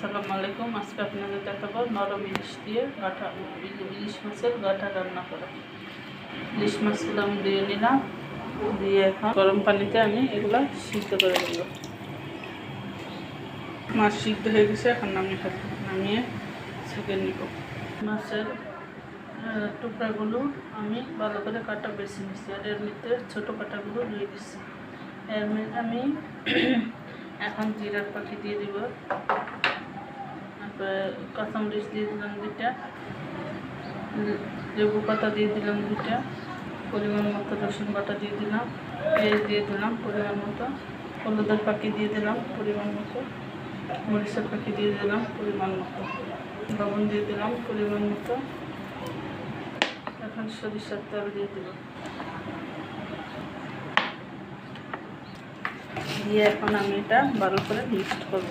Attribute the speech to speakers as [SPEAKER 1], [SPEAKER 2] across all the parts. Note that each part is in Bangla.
[SPEAKER 1] আসসালামু আলাইকুম। আজকে আপনাদের দেখাবো নরম ইলিশ দিয়ে গাঠা ইলিশ মাছের গাঠা রান্না করা। ইলিশ মাছগুলো আমি দিয়ে নিলাম। দিয়ে এখন গরম পানিতে আমি এগুলো সিদ্ধ করে দেবো মাছ সিদ্ধ হয়ে গেছে, এখন ফেলব নামিয়ে ছেঁকে নিব। মাছের টুকরাগুলো আমি ভালো করে কাটা বেছে নিচ্ছি আর এর মধ্যে ছোটো কাটাগুলো দিয়ে দিচ্ছি এর মধ্যে আমি এখন জিরার পাখি দিয়ে দিব। কাঁচামরিচ দিয়ে দিলাম দুইটা, লেবু পাতা দিয়ে দিলাম দুইটা, পরিমাণ মতো রসুন বাটা দিয়ে দিলাম, পেঁয়াজ দিয়ে দিলাম পরিমাণ মতো, হলুদের পাখি দিয়ে দিলাম পরিমাণ মতো, মরিচের পাখি দিয়ে দিলাম পরিমাণ মতো, লবণ দিয়ে দিলাম পরিমাণ মতো, এখন সরিষার তেল দিয়ে দিলাম। দিয়ে এখন আমি এটা ভালো করে মিক্সড করব।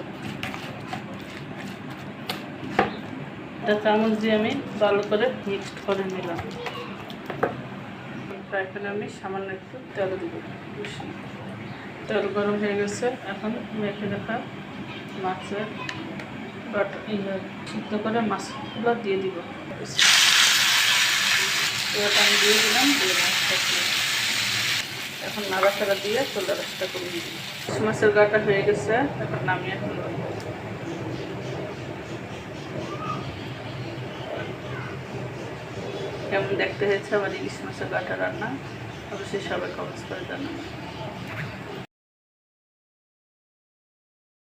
[SPEAKER 1] এটা চামচ দিয়ে আমি ভালো করে মিক্সড করে নিলাম। ফ্রাই প্যানে আমি সামান্য একটু তেল দিব। তেল গরম হয়ে গেছে। এখন মেখে রাখা মাছের বাট সিদ্ধ করে মাছগুলো দিয়ে দিব। আমি দিয়ে দিলাম, দিয়ে মাছটা এখন নাড়াচাড়া দিয়ে চলে রাস্তা করে দিই মাছের গাটা হয়ে গেছে। এখন নামিয়ে কেমন দেখতে হয়েছে আমার ইলিশ মাছের কাটা রান্না? অবশ্যই সবাই কমেন্টস করে জানাবেন।